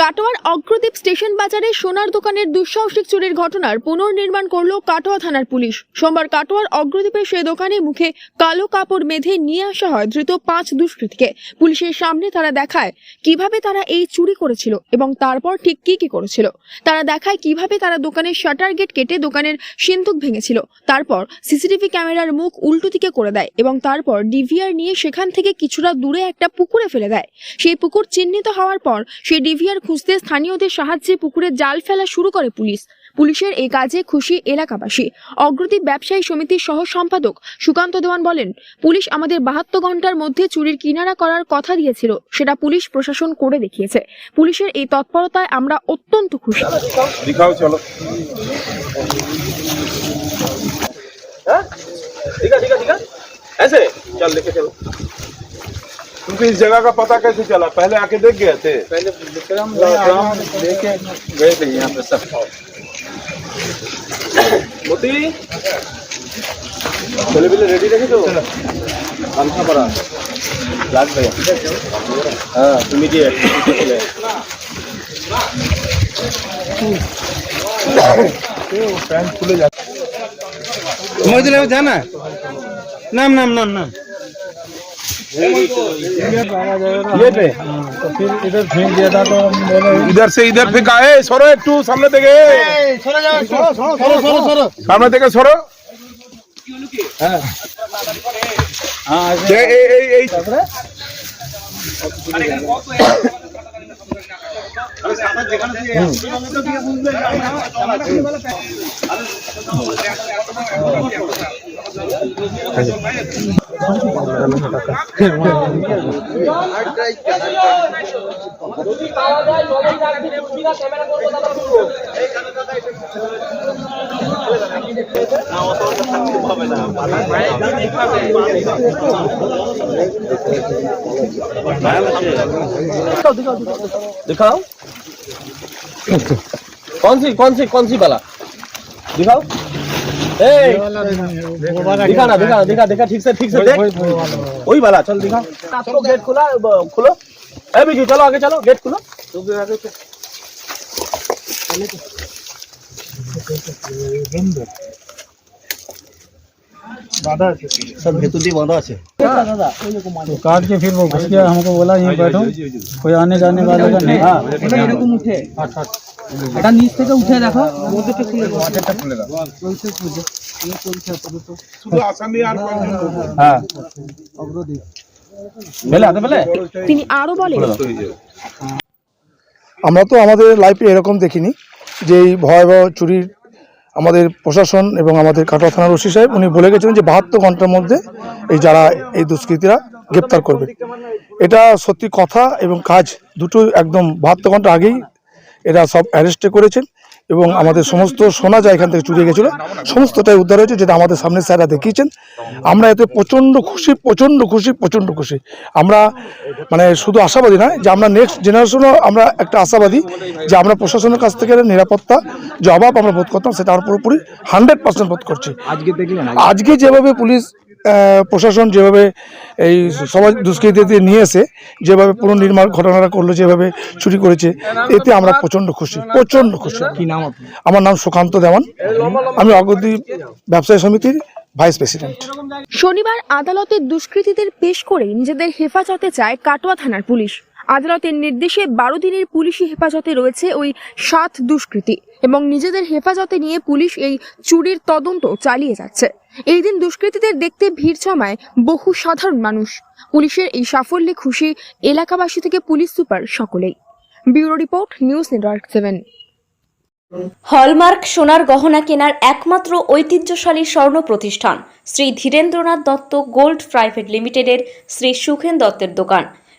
কাটোয়ার অগ্রদীপ স্টেশন বাজারে সোনার দোকানের দুঃসাহসিক চুরির ঘটনার পুনর্নির্মাণ করল কাটোয়া থানার পুলিশ। সোমবার কাটোয়ার অগ্রদীপের সে দোকানে মুখে কালো কাপড় বেঁধে নিয়ে আসা হয় ধৃত পাঁচ দুষ্কৃতীকে। পুলিশের সামনে তারা দেখায় কীভাবে তারা এই চুরি করেছিল এবং তারপর ঠিক কি কি করেছিল। তারা দেখায় কীভাবে তারা দোকানের শাটার গেট কেটে দোকানের সিন্ধুক ভেঙেছিল। তারপর সিসিটিভি ক্যামেরার মুখ উল্টো দিকে করে দেয় এবং তারপর ডিভিআর নিয়ে সেখান থেকে কিছুটা দূরে একটা পুকুরে ফেলে দেয়। সেই পুকুর চিহ্নিত হওয়ার পর সেই ডিভিআর খুঁজতে স্থানীয়দের সাহায্যে পুকুরে জাল ফেলা শুরু করে পুলিশ। পুলিশের এই কাজে খুশি এলাকাবাসী। অগ্রদীপ ব্যবসায়ী সমিতির সহ সম্পাদক সুকান্ত দেওয়ান বলেন, পুলিশ আমাদের বাহাত্তর ঘণ্টার মধ্যে চুরির কিনারা করার কথা দিয়েছিল, সেটা পুলিশ প্রশাসন করে দেখিয়েছে। পুলিশের এই তৎপরতায় আমরা অত্যন্ত খুশি। চল দেখে চলো। आपको इस जगह का पता कैसे चला? पहले आके देख गए थे। पहले विक्रम राम लेके गए थे यहाँ पे सब। मोती? पहले पहले रेडी रहे तो? अंखा पड़ा। लाख भैया। हाँ तुम्हें जी पैंट खुले जाते जाना। नाम नाम नाम नाम। इधर फेंक दिया था तो हम बोले इधर से इधर फेंका है सरो একটু সামনে থেকে সামনে থেকে সরো এই এই এই এই दिखाओ कौन सी कौन सी कौन सी वाला दिखाओ ए दिखा ना दिखा दिखा दिखा ठीक से ठीक से देख वही वाला चल दिखा आपको गेट खुला खुलो ए बीजू चलो आगे चलो गेट खुलो बाधा सब हेतु दी बाधा से तो काट के फिर वो घुस गया हमको बोला यहीं बैठो कोई आने जाने वाले का नहीं हाँ এটা নিচ থেকে উঠে দেখো। তিনি আরও আমরা তো আমাদের লাইফে এরকম দেখিনি যে এই ভয়াবহ চুরির আমাদের প্রশাসন এবং আমাদের কাটোয়া থানার ওসি সাহেব উনি বলে গেছিলেন যে বাহাত্তর ঘণ্টার মধ্যে এই যারা এই দুষ্কৃতীরা গ্রেপ্তার করবে। এটা সত্যি কথা এবং কাজ। দুটো একদম বাহাত্তর ঘণ্টা আগেই এরা সব অ্যারেস্টে করেছেন এবং আমাদের সমস্ত সোনা যা এখান থেকে চুরিয়ে গেছিল সমস্তটাই উদ্ধার হয়েছে যেটা আমাদের সামনে স্যাররা দেখিয়েছেন। আমরা এতে প্রচণ্ড খুশি প্রচণ্ড খুশি প্রচণ্ড খুশি। আমরা মানে শুধু আশাবাদী নয় যে আমরা নেক্সট জেনারেশনও আমরা একটা আশাবাদী যে আমরা প্রশাসনের কাছ থেকে নিরাপত্তা যে অভাব আমরা বোধ করতাম সেটা আমরা পুরোপুরি হান্ড্রেড পার্সেন্ট বোধ করছি। আজকে যেভাবে পুলিশ প্রশাসন যেভাবে এই সমাজ দুষ্কৃতিতে নিয়ে এসে যেভাবে পুনর্নির্মাণ ঘটনাটা করল যেভাবে চুরি করেছে এতে আমরা প্রচণ্ড খুশি প্রচণ্ড খুশি কি নাম আমার নাম সুকান্ত দেওয়ান। আমি অগ্রদী ব্যবসায়ী সমিতির ভাইস প্রেসিডেন্ট। শনিবার আদালতে দুষ্কৃতীদের পেশ করে নিজেদের হেফাজতে চায় কাটোয়া থানার পুলিশ। আদালতের নির্দেশে বারো দিনের পুলিশি হেফাজতে রয়েছে ওই সাত দুষ্কৃতী এবং নিজেদের হেফাজতে নিয়ে পুলিশ এই চুরির তদন্ত চালিয়ে যাচ্ছে। এই দিন দুষ্কৃতীদের দেখতে ভিড় জমায় বহু সাধারণ মানুষ। পুলিশের এই সাফল্যে খুশি এলাকাবাসী থেকে পুলিশ সুপার সকলেই। Bureau report, news network seven. Hallmark সোনার গহনা কেনার একমাত্র ঐতিহ্যশালী স্বর্ণ প্রতিষ্ঠান শ্রী ধীরেন্দ্রনাথ দত্ত গোল্ড প্রাইভেট লিমিটেডের শ্রী সুখেন দত্তের দোকান।